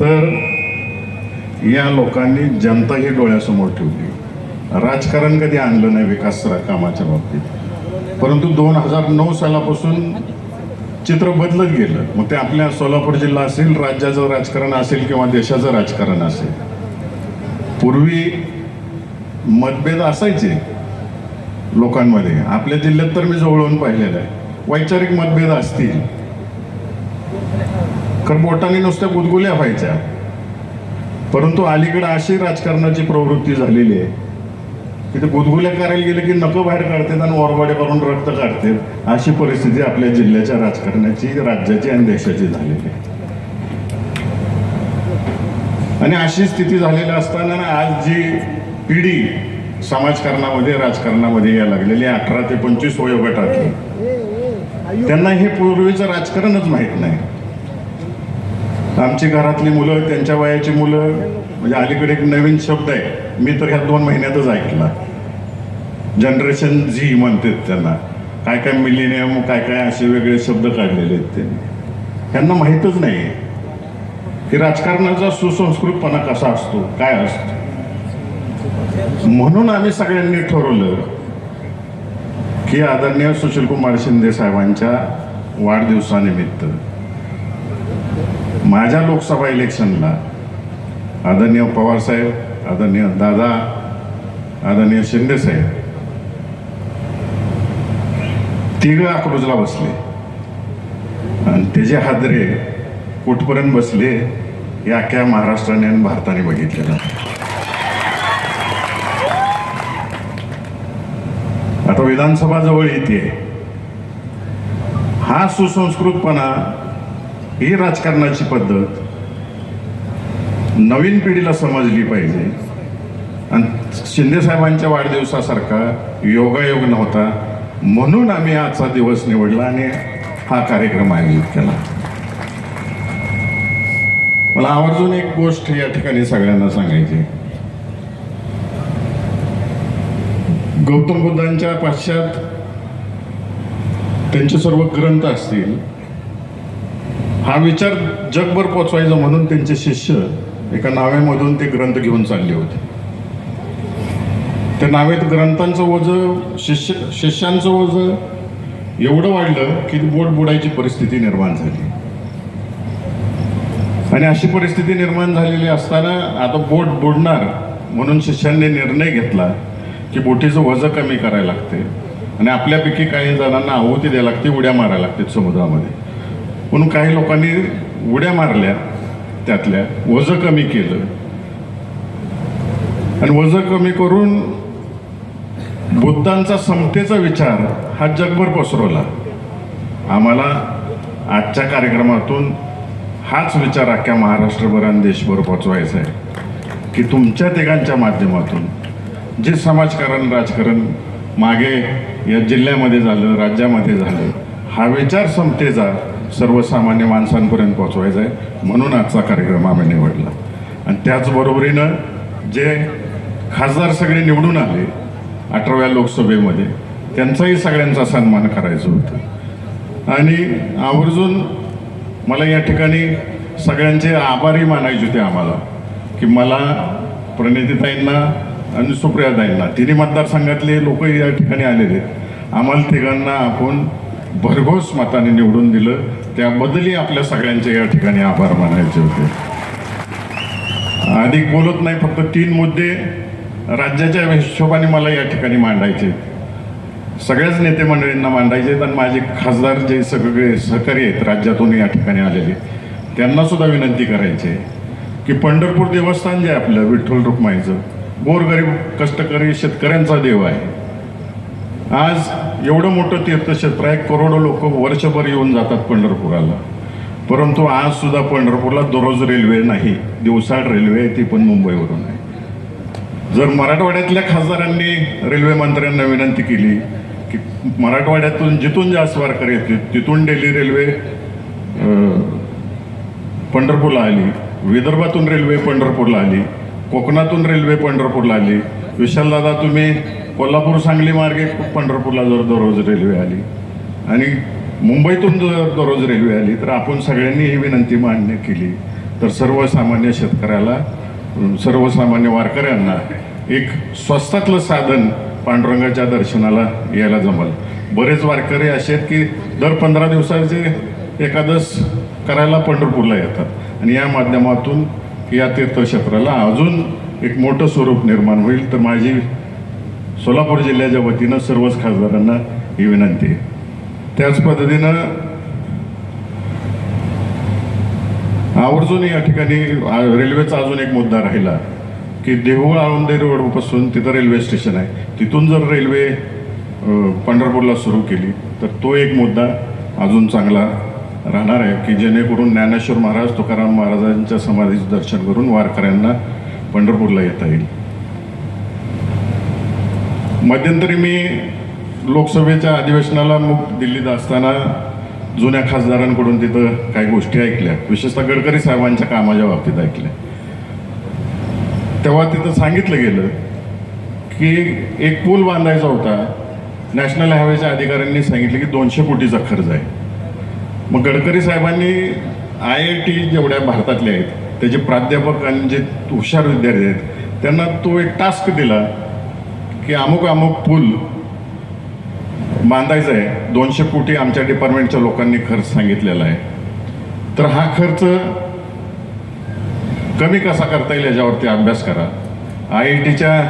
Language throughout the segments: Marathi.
तर या लोकांनी जनता ही डोळ्यासमोर ठेवली. राजकारण कधी आणलं नाही विकास कामाच्या बाबतीत. परंतु दोन हजार नऊ सालापासून चित्र बदलत गेलं. मग ते आपल्या सोलापूर जिल्हा असेल राज्याचं राजकारण असेल किंवा देशाचं राजकारण असेल. पूर्वी मतभेद असायचे लोकांमध्ये. आपल्या जिल्ह्यात तर मी जवळून पाहिलेलं आहे. वैचारिक मतभेद असतील. कारण बोटाने नुसत्या गुदगुल्या व्हायच्या. परंतु अलीकडे अशी राजकारणाची प्रवृत्ती झालेली आहे. की ते गुदगुल्या करायला गेले की नको बाहेर काढतात आणि ओरबाडे करून रक्त काढतात. अशी परिस्थिती आपल्या जिल्ह्याच्या राजकारणाची राज्याची आणि देशाची झालेली आहे. आणि अशी स्थिती झालेली असताना आज जी पिढी समाजकारणामध्ये राजकारणामध्ये या लागलेली अठरा ते पंचवीस वयोगटातली. त्यांना हे पूर्वीचं राजकारणच माहीत नाही. आमची घरातली मुलं त्यांच्या वयाची मुलं म्हणजे अलीकडे एक नवीन शब्द आहे. मी तर ह्या दोन महिन्यातच ऐकला. जनरेशन झी म्हणतात त्यांना. काय काय मिलिनियम काय काय असे वेगळे शब्द काढलेले आहेत त्यांनी. त्यांना माहीतच नाही आहे. की राजकारणाचा सुसंस्कृतपणा कसा असतो? काय असतो? म्हणून आम्ही सगळ्यांनी ठरवलं की आदरणीय सुशीलकुमार शिंदे साहेबांच्या वाढदिवसानिमित्त माझ्या लोकसभा इलेक्शनला आदरणीय पवारसाहेब आदरणीय दादा आदरणीय शिंदेसाहेब तिघ अकलूजला बसले. आणि त्याचे हादरे कुठपर्यंत बसले हे अख्ख्या महाराष्ट्राने आणि भारताने बघितलेलं आता विधानसभा जवळ येते. हा सुसंस्कृतपणा ही राजकारणाची पद्धत नवीन पिढीला समजली पाहिजे. आणि शिंदे साहेबांच्या वाढदिवसासारखा योगायोग नव्हता. म्हणून आम्ही आजचा दिवस निवडला आणि हा कार्यक्रम आयोजित केला. मला आवर्जून एक गोष्ट या ठिकाणी सगळ्यांना सांगायची गौतम बुद्धांच्या पाश्चात त्यांचे सर्व ग्रंथ असतील हा विचार जगभर पोचवायचा म्हणून त्यांचे शिष्य एका नावेमधून ते ग्रंथ घेऊन चालले होते. त्या नावेत ग्रंथांचं ओझं शिष्य शिष्यांचं ओझं एवढं वाढलं की बोट बुडायची परिस्थिती निर्माण झाली. आणि अशी परिस्थिती निर्माण झालेली असताना आता बोट बुडणार म्हणून शिष्यांनी निर्णय घेतला की बोटीचं वजन कमी करायला लागते आणि आपल्यापैकी काही जणांना आहुती द्यायला लागते उड्या मारायला लागते समुद्रामध्ये. म्हणून काही लोकांनी उड्या मारल्या त्यातल्या वजं कमी केलं. आणि वजं कमी करून बुद्धांचा समतेचा विचार हा जगभर पसरवला. आम्हाला आजच्या कार्यक्रमातून हाच विचार अख्ख्या महाराष्ट्रभर आणि देशभर पोचवायचा आहे की तुमच्या तिघांच्या माध्यमातून जे समाजकारण राजकारण मागे या जिल्ह्यामध्ये झालं राज्यामध्ये झालं हा विचार समतेचा सर्वसामान्य माणसांपर्यंत पोचवायचं आहे. म्हणून आजचा कार्यक्रम आम्ही निवडला. आणि त्याचबरोबरीनं जे खासदार सगळे निवडून आले अठराव्या लोकसभेमध्ये त्यांचाही सगळ्यांचा सन्मान करायचं होतं. आणि आवर्जून मला या ठिकाणी सगळ्यांचे आभारी मानायचे होते आम्हाला की मला प्रणितीताईंना आणि सुप्रियाताईंना तिन्ही मतदारसंघातले लोक या ठिकाणी आलेले. आहेत. आम्हाला तिघांना आपण भरघोस मताने निवडून दिलं. त्याबद्दलही आपल्या सगळ्यांचे या ठिकाणी आभार मानायचे होते. अधिक बोलत नाही फक्त तीन मुद्दे राज्याच्या हिशोबाने मला या ठिकाणी मांडायचे सगळ्याच नेते मंडळींना मांडायचे आहेत आणि माझे खासदार जे सगळे सहकारी आहेत राज्यातून या ठिकाणी आलेले त्यांना सुद्धा विनंती करायची आहे की पंढरपूर देवस्थान जे आपलं विठ्ठल रुक्माईचं गोरगरीब कष्टकरी शेतकऱ्यांचा देव आहे. आज एवढं मोठं तीर्थक्षेत्र आहे करोडो लोक वर्षभर येऊन जातात पंढरपुराला. परंतु आज सुद्धा पंढरपूरला दररोज रेल्वे नाही. दिवसाड रेल्वे आहे ती पण मुंबईवरून आहे. जर मराठवाड्यातल्या खासदारांनी रेल्वे मंत्र्यांना विनंती केली की मराठवाड्यातून जिथून जास्त वारकर येतील तिथून डेली रेल्वे पंढरपूरला आली विदर्भातून रेल्वे पंढरपूरला आली कोकणातून रेल्वे पंढरपूरला आली विशालदादा तुम्ही कोल्हापूर सांगली मार्गे पंढरपूरला जर दररोज रेल्वे आली आणि मुंबईतून जर दररोज रेल्वे आली तर आपण सगळ्यांनी ही विनंती मान्य केली. तर सर्वसामान्य शेतकऱ्याला सर्वसामान्य वारकऱ्यांना एक स्वस्तातलं साधन पांडुरंगाच्या दर्शनाला यायला जमल. बरेच वारकरी असे आहेत की दर पंधरा दिवसाचे एकादश करायला पंढरपूरला येतात. आणि या माध्यमातून या तीर्थक्षेत्राला अजून एक मोठं स्वरूप निर्माण होईल. तर माझी सोलापूर जिल्ह्याच्या वतीनं सर्वच खासदारांना ही विनंती आहे. त्याच पद्धतीनं आवर्जून या ठिकाणी रेल्वेचा अजून एक मुद्दा राहिला की देहूळ आळंदे रोडपासून तिथं रेल्वे स्टेशन आहे. तिथून जर रेल्वे पंढरपूरला सुरू केली तर तो एक मुद्दा अजून चांगला राहणार आहे की जेणेकरून ज्ञानेश्वर महाराज तुकाराम महाराजांच्या समाधीचं दर्शन करून वारकऱ्यांना पंढरपूरला येता येईल. मध्यंतरी मी लोकसभेच्या अधिवेशनाला मुख दिल्लीत असताना जुन्या खासदारांकडून तिथं काही गोष्टी ऐकल्या. विशेषतः गडकरी साहेबांच्या कामाच्या बाबतीत ऐकल्या. तेव्हा तिथं सांगितलं गेलं की एक पूल बांधायचा होता. नॅशनल हायवेच्या अधिकाऱ्यांनी सांगितलं की दोनशे कोटीचा खर्च आहे. मग गडकरी साहेबांनी आय आय टी जेवढ्या भारतातल्या आहेत त्याचे प्राध्यापक आणि जे हुशार विद्यार्थी आहेत त्यांना तो एक टास्क दिला. की अमुक अमुक पूल बांधायचा आहे. दोनशे कोटी आमच्या डिपार्टमेंटच्या लोकांनी खर्च सांगितलेला आहे. तर हा खर्च कमी कसा करता येईल याच्यावरती अभ्यास करा. आय आय टीच्या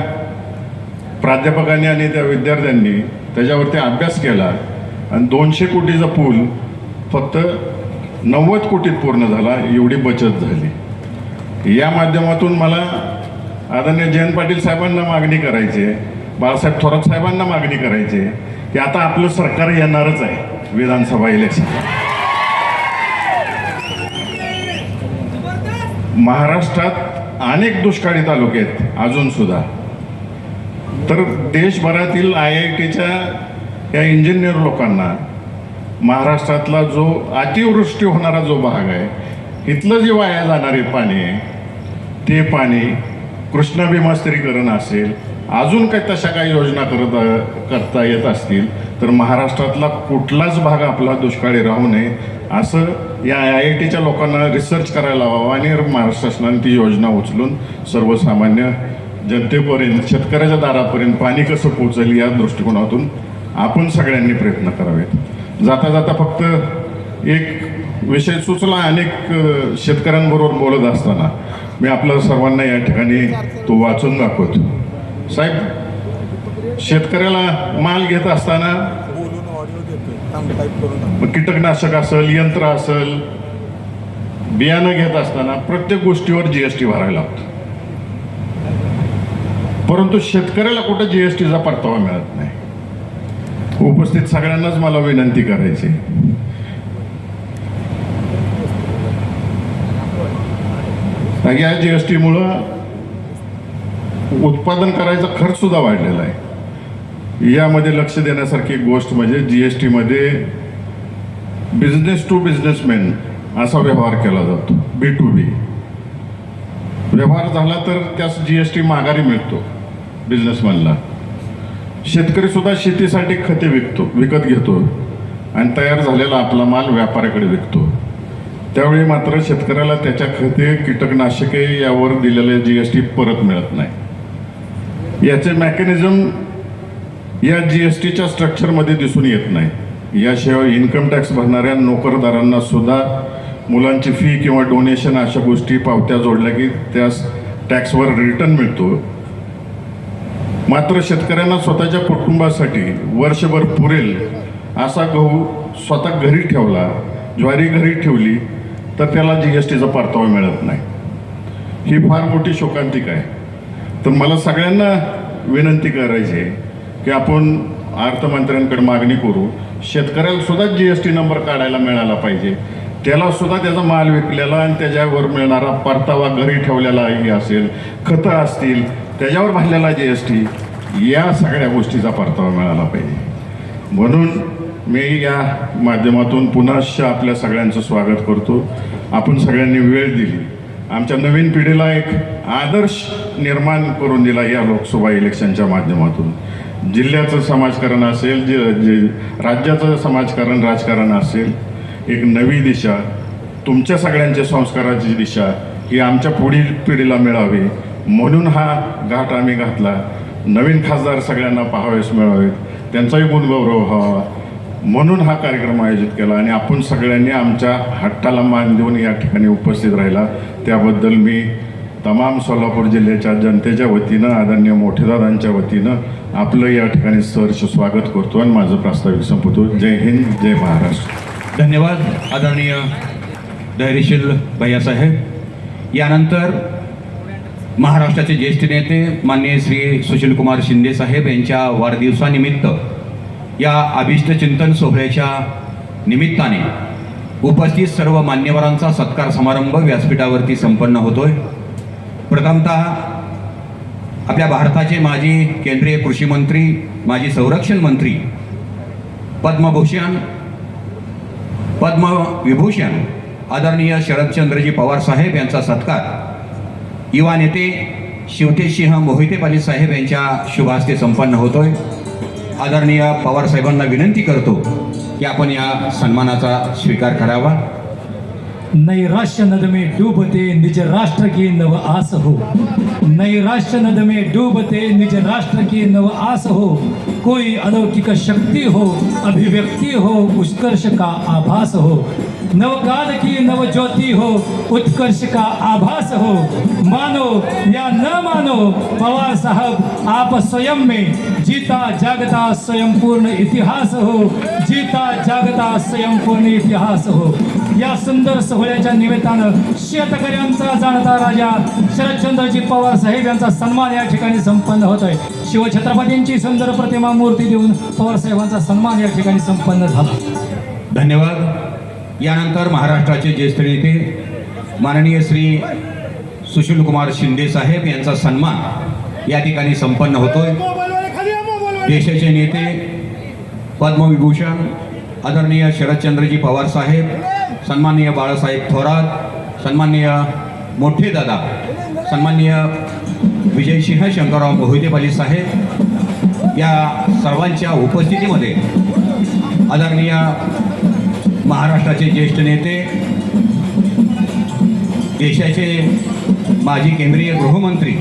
प्राध्यापकांनी आणि त्या विद्यार्थ्यांनी त्याच्यावरती अभ्यास केला आणि दोनशे कोटीचा पूल फक्त नव्वद कोटीत पूर्ण झाला एवढी बचत झाली. या माध्यमातून मला आदरणीय जयंत पाटील साहेबांना मागणी करायची आहे. बाळासाहेब थोरात साहेबांना मागणी करायची आहे की आता आपलं सरकार येणारच आहे विधानसभा इलेक्शन महाराष्ट्रात अनेक दुष्काळी तालुके आहेत अजून सुद्धा. तर देशभरातील आय आय टीच्या या इंजिनियर लोकांना महाराष्ट्रातला जो अतिवृष्टी होणारा जो भाग आहे इथलं जे वाया जाणारे पाणी आहे ते पाणी कृष्णाभिमास्त्रीकरण असेल अजून काही तशा काही योजना करत करता येत असतील तर महाराष्ट्रातला कुठलाच भाग आपला दुष्काळी राहू नये असं या आय आय टीच्या लोकांना रिसर्च करायला हवा आणि महाराष्ट्र शासनाने ती योजना उचलून सर्वसामान्य जनतेपर्यंत शेतकऱ्याच्या दारापर्यंत पाणी कसं पोचेल या दृष्टिकोनातून आपण सगळ्यांनी प्रयत्न करावेत. जाता जाता फक्त एक विषय सुचला अनेक शेतकऱ्यांबरोबर बोलत असताना. मी आपल्या सर्वांना या ठिकाणी तो वाचून दाखवतो. साहेब शेतकऱ्याला माल घेत असताना कीटकनाशक असेल यंत्र असेल बियाणं घेत असताना प्रत्येक गोष्टीवर जीएसटी भरायला लागतो परंतु शेतकऱ्याला कुठं जीएसटीचा परतावा मिळत नाही? उपस्थित सगळ्यांनाच मला विनंती करायची या जीएसटीमुळं उत्पादन करायचा खर्च सुद्धा वाढलेला आहे. यामध्ये लक्ष देण्यासारखी एक गोष्ट म्हणजे जी एस टीमध्ये बिझनेस टू बिझनेसमॅन असा व्यवहार केला जातो बी टू बी व्यवहार झाला तर त्यास जी एस टी माघारी मिळतो बिझनेसमॅनला शेतकरी सुद्धा शेतीसाठी खते विकतो विकत घेतो आणि तयार झालेला आपला माल व्यापाऱ्याकडे विकतो. त्यावेळी मात्र शेतकऱ्याला त्याच्या खते कीटकनाशके यावर दिलेले जी एस टी परत मिळत नाही. याचे मॅकॅनिझम या जी एस टीच्या स्ट्रक्चरमध्ये दिसून येत नाही. याशिवाय इन्कम टॅक्स भरणाऱ्या नोकरदारांना सुद्धा मुलांची फी किंवा डोनेशन अशा गोष्टी पावत्या जोडल्या की त्यास टॅक्सवर रिटर्न मिळतो. मात्र शेतकऱ्यांना स्वतःच्या कुटुंबासाठी वर्षभर पुरेल असा गहू स्वतः घरी ठेवला ज्वारी घरी ठेवली तर त्याला जी एस टीचा परतावा मिळत नाही. ही फार मोठी शोकांतिक आहे. तर मला सगळ्यांना विनंती करायची आहे की आपण अर्थमंत्र्यांकडे मागणी करू. शेतकऱ्याला सुद्धा जी एस टी नंबर काढायला मिळाला पाहिजे. त्याला सुद्धा त्याचा माल विकलेला आणि त्याच्यावर मिळणारा परतावा घरी ठेवलेलाही असेल खतं असतील त्याच्यावर भरलेला जी एस टी या सगळ्या गोष्टीचा परतावा मिळाला पाहिजे. म्हणून मी या माध्यमातून पुन्हा आपल्या सगळ्यांचं स्वागत करतो. आपण सगळ्यांनी वेळ दिली. आमच्या नवीन पिढीला एक आदर्श निर्माण करून दिला या लोकसभा इलेक्शनच्या माध्यमातून. जिल्ह्याचं समाजकारण असेल जे जे राज्याचं समाजकारण राजकारण असेल एक नवी दिशा तुमच्या सगळ्यांच्या संस्काराची दिशा ही आमच्या पुढील पिढीला मिळावी. म्हणून हा घाट आम्ही घातला. नवीन खासदार सगळ्यांना पाहावेस मिळावेत. त्यांचाही गुणगौरव व्हावा. म्हणून हा कार्यक्रम आयोजित केला आणि आपण सगळ्यांनी आमच्या हट्टाला मान देऊन या ठिकाणी उपस्थित राहिला. त्याबद्दल मी तमाम सोलापूर जिल्ह्याच्या जनतेच्या वतीनं आदरणीय मोठेदारांच्या वतीनं आपलं या ठिकाणी सहर्ष स्वागत करतो आणि माझं प्रास्ताविक संपवतो. जय हिंद जय महाराष्ट्र. धन्यवाद आदरणीय धैर्यशील भैयासाहेब. यानंतर महाराष्ट्राचे ज्येष्ठ नेते माननीय श्री सुशीलकुमार शिंदे साहेब यांच्या वाढदिवसानिमित्त या अभिष्ट चिंतन सोहळ्याच्या निमित्ताने उपस्थित सर्व मान्यवरांचा सत्कार समारंभ व्यासपीठावरती संपन्न होतोय. प्रथमतः आपल्या भारताचे माजी केंद्रीय कृषी मंत्री माजी संरक्षण मंत्री पद्मभूषण पद्मविभूषण आदरणीय शरदचंद्रजी पवार साहेब यांचा सत्कार युवा नेते शिवतेसिंह मोहिते पाटील साहेब यांच्या शुभ हस्ते संपन्न होतोय. आदरणीय पवारसाहेबांना विनंती करतो की आपण या सन्मानाचा स्वीकार करावा. नैराश्य नद में डूबते निज राष्ट्र की नव आस हो। नैराश्य नद में डूबते निज राष्ट्र की नव आस हो। कोई अलौकिक शक्ति हो अभिव्यक्ति हो उत्कर्ष का आभास हो। नवकाल की नवज्योती हो उत्कर्ष का आभास हो। मानो या न मानो पवार साहब आप स्वयं में जीता जागता स्वयं पूर्ण इतिहास हो। जीता जागता स्वयं पूर्ण इतिहास हो। या सुंदर सोहळ्याच्या निमित्तानं शेतकऱ्यांचा जाणता राजा शरदचंद्रजी पवार साहेब यांचा सन्मान या ठिकाणी संपन्न होत आहे शिवछत्रपतींची सुंदर प्रतिमा मूर्ती देऊन पवार साहेबांचा सन्मान या ठिकाणी संपन्न झाला. धन्यवाद. यानंतर महाराष्ट्राचे ज्येष्ठ नेते माननीय श्री सुशीलकुमार शिंदे साहेब यांचा सन्मान या ठिकाणी संपन्न होतोय. देशाचे नेते पद्मविभूषण आदरणीय शरदचंद्रजी पवार साहेब सन्माननीय बाळासाहेब थोरात सन्माननीय मोठे दादा सन्माननीय विजयसिंह शंकरराव मोहितेपाली साहेब या सर्वांच्या उपस्थितीमध्ये आदरणीय महाराष्ट्राचे ज्येष्ठ नेते देशाचे माजी केंद्रीय गृहमंत्री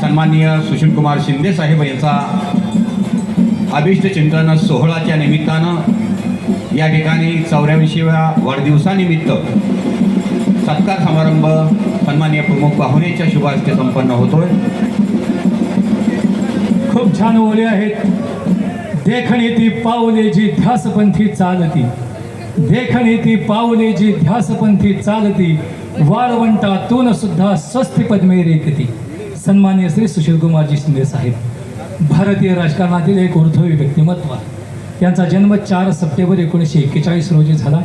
सन्माननीय सुशीलकुमार शिंदे साहेब यांचा अभिष्ट चिंतन सोहळाच्या निमित्तानं या ठिकाणी चौऱ्याऐंशीव्या वाढदिवसानिमित्त सत्कार समारंभ सन्माननीय प्रमुख पाहुणेच्या शुभास्ते संपन्न होतोय. खूप छान ओले आहेत. देखणी ती पावले जी ध्यासपंथी चालती. देखणी ती पावले जी ध्यासपंथी चालती वाळवंटातून सुद्धा स्वस्ती पद्मे रेखती सन्मान्य श्री सुशीलकुमारजी शिंदे साहेब भारतीय राजकारणातील एक ऊर्ध्वी व्यक्तिमत्व. यांचा जन्म चार सप्टेंबर एकोणीसशे एक्केचाळीस रोजी झाला.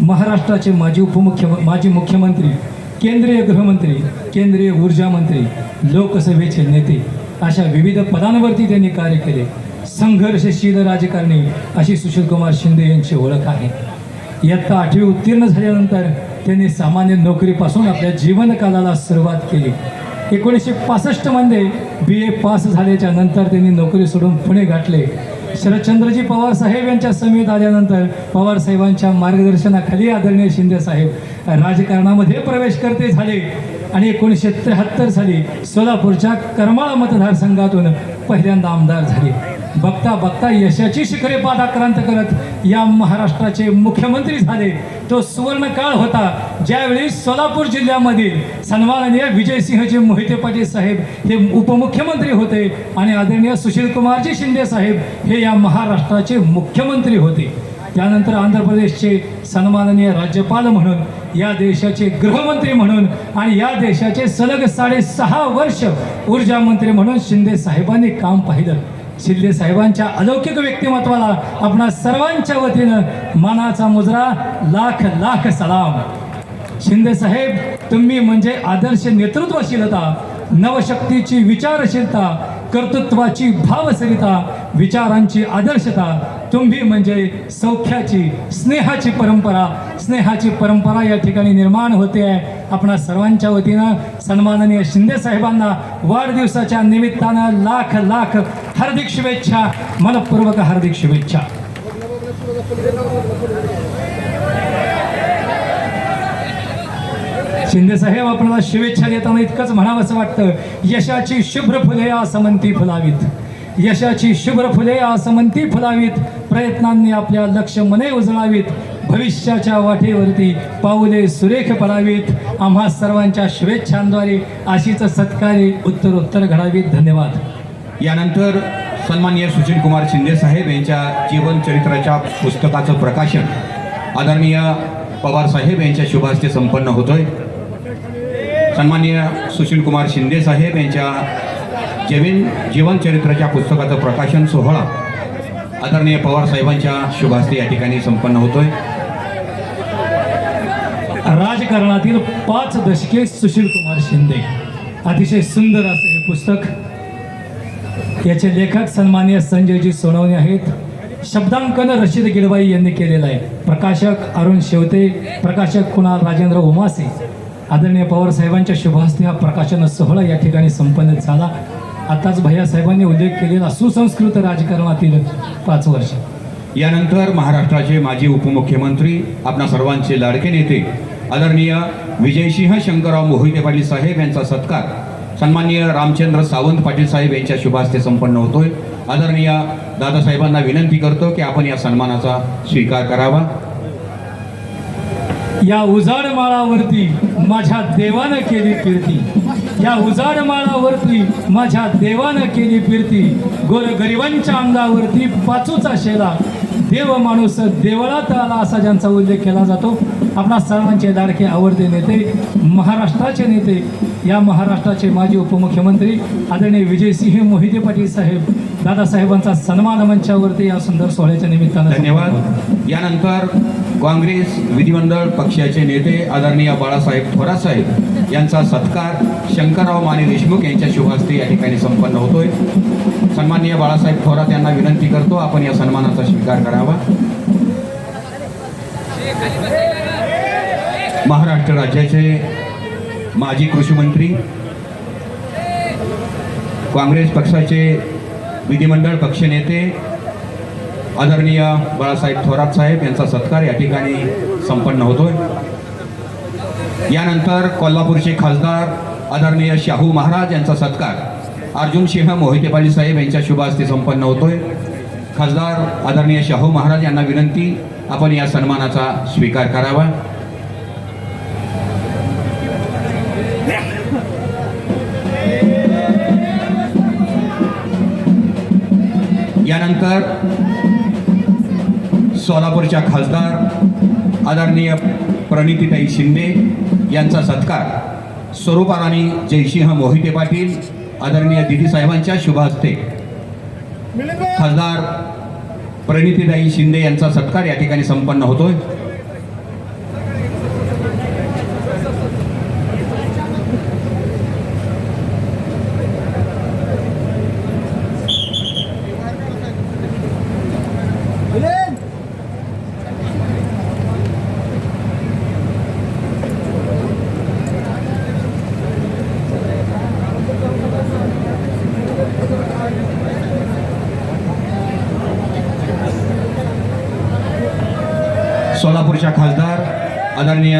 महाराष्ट्राचे माजी उपमुख्य माजी मुख्यमंत्री केंद्रीय गृहमंत्री केंद्रीय ऊर्जा मंत्री लोकसभेचे नेते अशा विविध पदांवरती त्यांनी कार्य केले. संघर्षशील राजकारणी अशी सुशीलकुमार शिंदे यांची ओळख आहे. इयत्ता आठवी उत्तीर्ण झाल्यानंतर त्यांनी सामान्य नोकरीपासून आपल्या जीवनकालाला सुरुवात केली. एकोणीसशे पासष्टमध्ये बी ए पास झाल्याच्यानंतर त्यांनी नोकरी सोडून पुणे गाठले. शरदचंद्रजी पवार साहेब यांच्या समेत आल्यानंतर पवार साहेबांच्या मार्गदर्शनाखाली आदरणीय शिंदे साहेब राजकारणामध्ये प्रवेश करते झाले आणि एकोणीसशे त्र्याहत्तर साली सोलापूरच्या करमाळा मतदारसंघातून पहिल्यांदा आमदार झाले. बघता बघता यशाची शिखरे पादाक्रांत करत या महाराष्ट्राचे मुख्यमंत्री झाले. तो सुवर्णकाळ होता. ज्यावेळी सोलापूर जिल्ह्यामधील सन्माननीय विजयसिंहजी मोहिते पाटील साहेब हे उपमुख्यमंत्री होते आणि आदरणीय सुशीलकुमारजी शिंदे साहेब हे या महाराष्ट्राचे मुख्यमंत्री होते. त्यानंतर आंध्र प्रदेशचे सन्माननीय राज्यपाल म्हणून या देशाचे गृहमंत्री म्हणून आणि या देशाचे सलग साडेसहा वर्ष ऊर्जा मंत्री म्हणून शिंदे साहेबांनी काम पाहिलं. शिंदे साहेबांच्या अलौकिक व्यक्तिमत्वाला आपणा सर्वांच्या वतीनं मानाचा मुजरा लाख लाख सलाम. शिंदे साहेब तुम्ही म्हणजे आदर्श नेतृत्वशीलता नवशक्तीची विचारशीलता कर्तृत्वाची भावसरिता विचारांची आदर्शता तुम्ही म्हणजे सौख्याची स्नेहाची परंपरा. स्नेहाची परंपरा या ठिकाणी निर्माण होते. आहे आपणा सर्वांच्या वतीनं सन्माननीय शिंदे साहेबांना वाढदिवसाच्या निमित्तानं लाख लाख हार्दिक शुभेच्छा मनपूर्वक हार्दिक शुभेच्छा. शिंदे साहेब आपल्याला शुभेच्छा देताना इतकंच म्हणावंसं वाटतं यशाची शुभ्र फुले आसमंती फुलावीत. यशाची शुभ्र फुले आसमंती फुलावीत. प्रयत्नांनी आपल्या लक्ष मने उजळावीत. भविष्याच्या वाटेवरती पाऊले सुरेख पडावीत. आम्हा सर्वांच्या शुभेच्छांद्वारे अशीच सत्कारे उत्तरोत्तर घडावीत. धन्यवाद. यानंतर सन्माननीय सुशील कुमार शिंदे साहेब यांच्या जीवन चरित्राच्या पुस्तकाचं प्रकाशन आदरणीय पवार साहेब यांच्या शुभास्ते संपन्न होतोय. सन्माननीय सुशीलकुमार शिंदे साहेब यांच्या जमीन जीवनचरित्राच्या पुस्तकाचं प्रकाशन सोहळा आदरणीय पवार साहेबांच्या शुभास्ते या ठिकाणी संपन्न होतोय. राजकारणातील पाच दशके सुशीलकुमार शिंदे. अतिशय सुंदर असं हे पुस्तक. याचे लेखक सन्मान्य संजयजी सोनवणे आहेत. शब्दांकन रशीद गिडबाई यांनी केलेलं आहे. प्रकाशक अरुण शेवते प्रकाशक कुणाल राजेंद्र उमासे आदरणीय पवार साहेबांच्या शुभहस्ते हा प्रकाशन सोहळा या ठिकाणी संपन्न झाला. आताच भैया साहेबांनी उल्लेख केलेला सुसंस्कृत राजकारणातील पाच वर्ष. यानंतर महाराष्ट्राचे माजी उपमुख्यमंत्री आपणा सर्वांचे लाडके नेते आदरणीय विजयसिंह शंकरराव मोहिते पाटील साहेब यांचा सत्कार सन्माननीय रामचंद्र सावंत पाटील साहेब यांच्या शुभास्ते संपन्न होतोय. आदरणीय दादासाहेबांना विनंती करतो की आपण या सन्मानाचा स्वीकार करावा. या उजाड माळावरती माझ्या देवानं केली फिरती. या उजाड माळावरती माझ्या देवानं केली कीर्ती गोरगरिबांच्या अंगावरती पाचूचा शेला. देव माणूस देवळात आला असा ज्यांचा उल्लेख केला जातो. आपणा सर्वांचे लाडके आवडते नेते महाराष्ट्राचे नेते या महाराष्ट्राचे माजी उपमुख्यमंत्री आदरणीय विजयसिंह मोहिते पाटील साहेब दादासाहेबांचा सन्मान मंचावरती या सुंदर सोहळ्याच्या निमित्तानं धन्यवाद. यानंतर काँग्रेस विधिमंडळ पक्षाचे नेते आदरणीय बाळासाहेब थोरात साहेब यांचा सत्कार शंकरराव माने देशमुख यांच्या शुभहस्ते या ठिकाणी संपन्न होतोय. सन्माननीय बाळासाहेब थोरात यांना विनंती करतो आपण या सन्मानाचा स्वीकार करावा. महाराष्ट्र राज्याचे माजी कृषी मंत्री काँग्रेस पक्षाचे विधिमंडळ पक्षनेते आदरणीय बाळासाहेब थोरात साहेब यांचा सत्कार या ठिकाणी संपन्न होतोय. यानंतर कोल्हापूरचे खासदार आदरणीय शाहू महाराज यांचा सत्कार. अर्जुन सिंह मोहितेपाली साहेब यांच्या शुभ हस्ते संपन्न होतोय. खासदार आदरणीय शाहू महाराज यांना विनंती आपण या सन्मानाचा स्वीकार करावा. यानंतर सोलापूरच्या खासदार आदरणीय प्रणितीताई शिंदे यांचा सत्कार. स्वरूपाराणी जयसिंह मोहिते पाटील आदरणीय दिदी साहेबांच्या शुभ हस्ते. खासदार प्रणितीताई शिंदे यांचा सत्कार या ठिकाणी संपन्न होतोय. सोलापूरच्या खासदार आदरणीय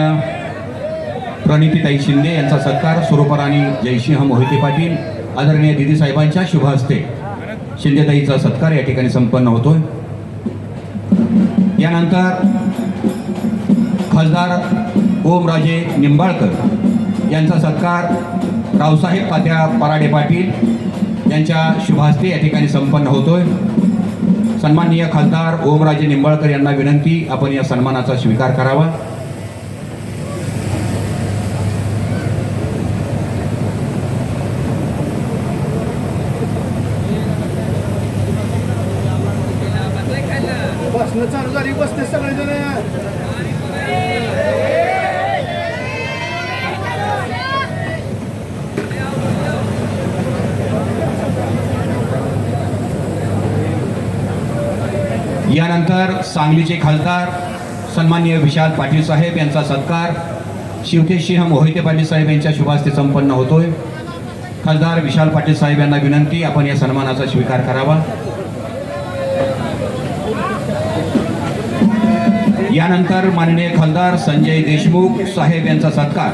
प्रणितीताई शिंदे यांचा सत्कार स्वरूपराणी जयसिंह मोहिते पाटील आदरणीय दिदी साहेबांच्या शुभ हस्ते शिंदेताईचा सत्कार या ठिकाणी संपन्न होतोय. यानंतर खासदार ओमराजे निंबाळकर यांचा सत्कार रावसाहेब तात्या पराडे पाटील यांच्या शुभ हस्ते या ठिकाणी संपन्न होतोय. सन्माननीय खासदार ओमराजे निंबाळकर यांना विनंती आपण या सन्मानाचा स्वीकार करावा. सांगलीचे खासदार सन्माननीय विशाल पाटील साहेब यांचा सत्कार शिवकेशसिंह मोहिते पाटील साहेब यांच्या शुभास्ते संपन्न होतोय. खासदार विशाल पाटील साहेब यांना विनंती आपण या सन्मानाचा स्वीकार करावा. यानंतर माननीय खासदार संजय देशमुख साहेब यांचा सत्कार.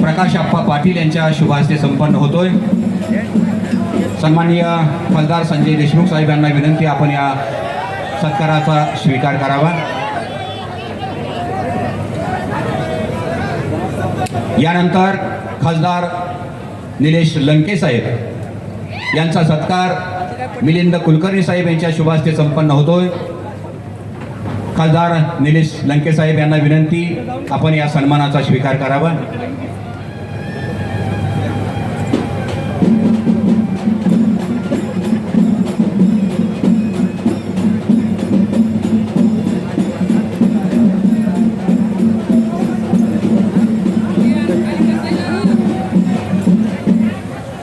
प्रकाश आप्पा पाटील यांच्या शुभास्ते संपन्न होतोय. सन्माननीय खासदार संजय देशमुख साहेब यांना विनंती आपण या सत्काराचा स्वीकार करावा. यानंतर खासदार निलेश लंके साहेब यांचा सत्कार मिलिंद कुलकर्णी साहेब यांच्या शुभास्ते संपन्न होतोय. खासदार निलेश लंके साहेब यांना विनंती आपण या सन्मानाचा स्वीकार करावा.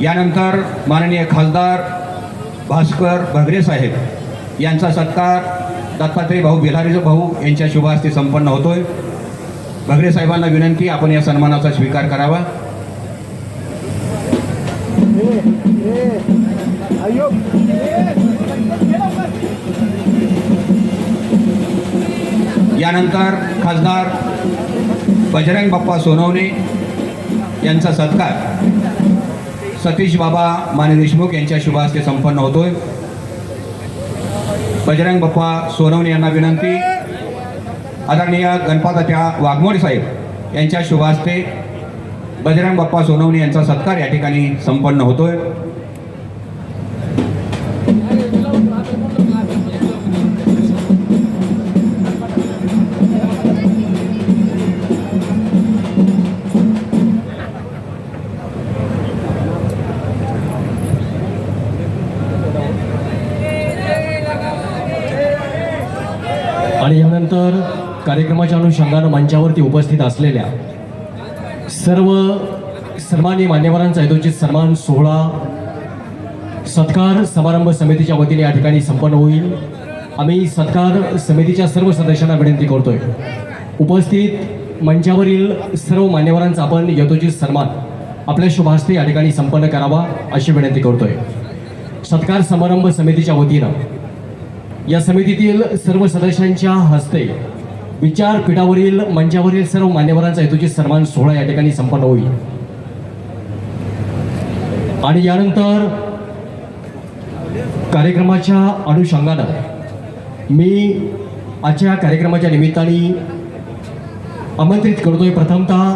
यानंतर माननीय खासदार भास्कर भगरे साहेब यांचा सत्कार दत्तात्रय भाऊ बिलारी भाऊ यांच्या शुभ हस्ते संपन्न होतोय. भगरे साहेबांना विनंती आपण या सन्मानाचा स्वीकार करावा. यानंतर खासदार बजरंग बाप्पा सोनवणे यांचा सत्कार सतीश बाबा माने देशमुख यांच्या शुभ हस्ते संपन्न होतोय. बजरंग बाप्पा सोनवणे यांना विनंती. आदरणीय गणपताच्या वाघमोडे साहेब यांच्या शुभ हस्ते बजरंग बाप्पा सोनवणे यांचा सत्कार या ठिकाणी संपन्न होतोय. कार्यक्रमाच्या अनुषंगानं मंचावरती उपस्थित असलेल्या सर्व सन्मानी मान्यवरांचा हेतूचित सन्मान सोहळा सत्कार समारंभ समितीच्या वतीने या ठिकाणी संपन्न होईल. आम्ही सत्कार समितीच्या सर्व सदस्यांना विनंती करतोय. उपस्थित मंचावरील सर्व मान्यवरांचा आपण यथोचित सन्मान आपल्या शुभ हस्ते या ठिकाणी संपन्न करावा अशी विनंती करतोय. सत्कार समारंभ समितीच्या वतीनं या समितीतील सर्व सदस्यांच्या हस्ते विचारपीठावरील मंचावरील सर्व मान्यवरांचा हेतूची सन्मान सोहळा या ठिकाणी संपन्न होईल. आणि यानंतर कार्यक्रमाच्या अनुषंगानं मी आजच्या कार्यक्रमाच्या निमित्ताने आमंत्रित करतोय प्रथमतः